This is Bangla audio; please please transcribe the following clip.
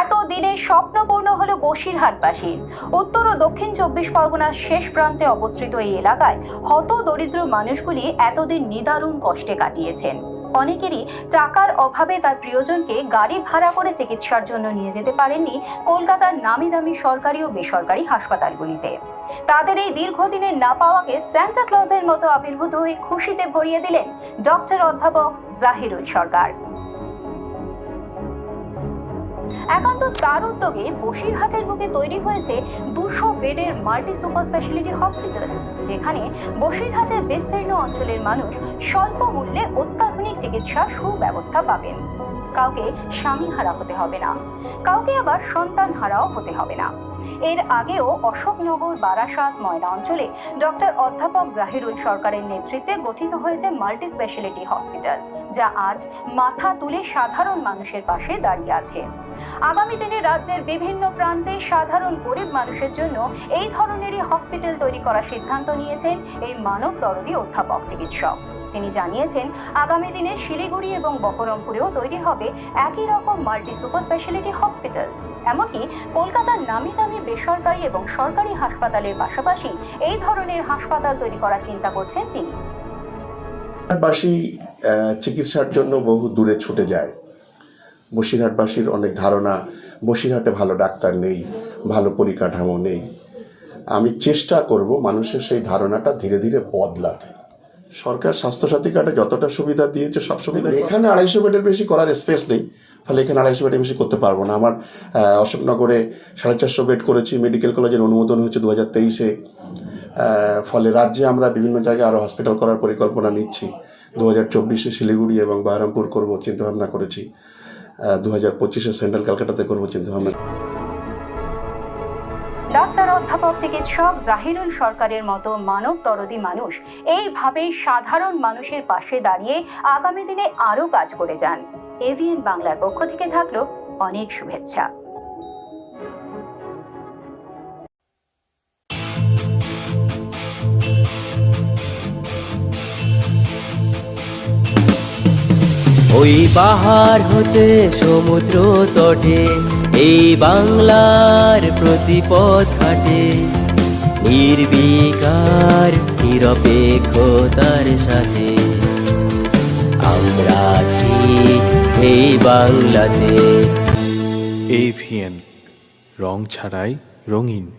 এত দিনে স্বপ্নপূর্ণ হলো বসিরহাটবাসীর উত্তর ও দক্ষিণ চব্বিশ পরগনার শেষ প্রান্তে অবস্থিত এই এলাকায় হত দরিদ্র মানুষগুলি এতদিন নিদারুণ কষ্টে কাটিয়েছেন। অনেকেরই টাকার অভাবে তার প্রিয়জনকে গাড়ি ভাড়া করে চিকিৎসার জন্য নিয়ে যেতে পারেননি কলকাতার নামি দামি সরকারি ও বেসরকারি হাসপাতালগুলিতে। তাদের এই দীর্ঘদিনের না পাওয়াকে স্যান্টা ক্লজের মতো আবির্ভূত হয়ে খুশিতে ভরিয়ে দিলেন ডক্টর অধ্যাপক জাহিরুল সরকার। একান্ত তার উদ্যোগে বসিরহাটের বুকে তৈরি হয়েছে দুশো বেডের মাল্টি সুপার স্পেশালিটি হসপিটাল, যেখানে বসিরহাটের বিস্তীর্ণ অঞ্চলের মানুষ স্বল্প মূল্যে অত্যাধুনিক চিকিৎসা সুব্যবস্থা পাবেন। কাউকে স্বামী হারা হতে হবে না, কাউকে আবার সন্তান হারাও হতে হবে না। এর আগেও অশোকনগর বারাসাত ময়না অঞ্চলে ডক্টর অধ্যাপক জাহিরুল সরকারের নেতৃত্বে গঠিত হয়েছে মাল্টি স্পেশালিটি হসপিটাল, যা আজ মাথা তুলে সাধারণ মানুষের পাশে দাঁড়িয়ে আছে। আগামী দিনে রাজ্যের বিভিন্ন প্রান্তে সাধারণ গরিব মানুষের জন্য এই ধরনেরই হসপিটাল তৈরি করার সিদ্ধান্ত নিয়েছেন এই মানব দরদি অধ্যাপক চিকিৎসক। তিনি জানিয়েছেন, আগামী দিনে শিলিগুড়ি এবং বহরমপুরেও তৈরি হবে একই রকম মাল্টি সুপার স্পেশালিটি হসপিটাল। এমনকি কলকাতার নামি দামি বেসরকারি এবং সরকারি হাসপাতালের পাশাপাশি এই ধরনের হাসপাতাল তৈরি করার চিন্তা করছেন তিনি। বাসী চিকিৎসার জন্য বহু দূরে ছুটে যায়। বসিরহাটবাসীর অনেক ধারণা বসিরহাটে ভালো ডাক্তার নেই, ভালো পরিকাঠামো নেই। আমি চেষ্টা করব মানুষের সেই ধারণাটা ধীরে ধীরে বদলাতে। সরকার স্বাস্থ্যসাথী কার্ডে যতটা সুবিধা দিয়েছে সব সুবিধা এখানে আড়াইশো বেডের বেশি করার স্পেস নেই। ফলে এখানে আড়াইশো বেডের বেশি করতে পারব না। আমার অশোকনগরে সাড়ে চারশো বেড করেছি মেডিকেল কলেজের অনুমোদন হয়েছে দু হাজার তেইশে। ফলে রাজ্যে আমরা বিভিন্ন জায়গায় আরও হসপিটাল করার পরিকল্পনা নিচ্ছি। দু হাজার চব্বিশে শিলিগুড়ি এবং বহরমপুর করব চিন্তাভাবনা করেছি। দু হাজার পঁচিশে সেন্ট্রাল ক্যালকাটাতে করব চিন্তাভাবনা। অধ্যাপক চিকিৎসক জাহিরুল সরকারের মতো মানব দরদি মানুষ এইভাবেই সাধারণ মানুষের পাশে দাঁড়িয়ে আগামী দিনে আরও কাজ করে যান। এভিএন বাংলার পক্ষ থেকে থাকল অনেক শুভেচ্ছা। ওই পাহাড় হতে সমুদ্র তটে এই বাংলার প্রতি পথ ঘাটে নির্বিকার, নিরপেক্ষতার সাথে। আমরা আছি এই বাংলাতে। এভিএন রং ছাড়াই রঙিন।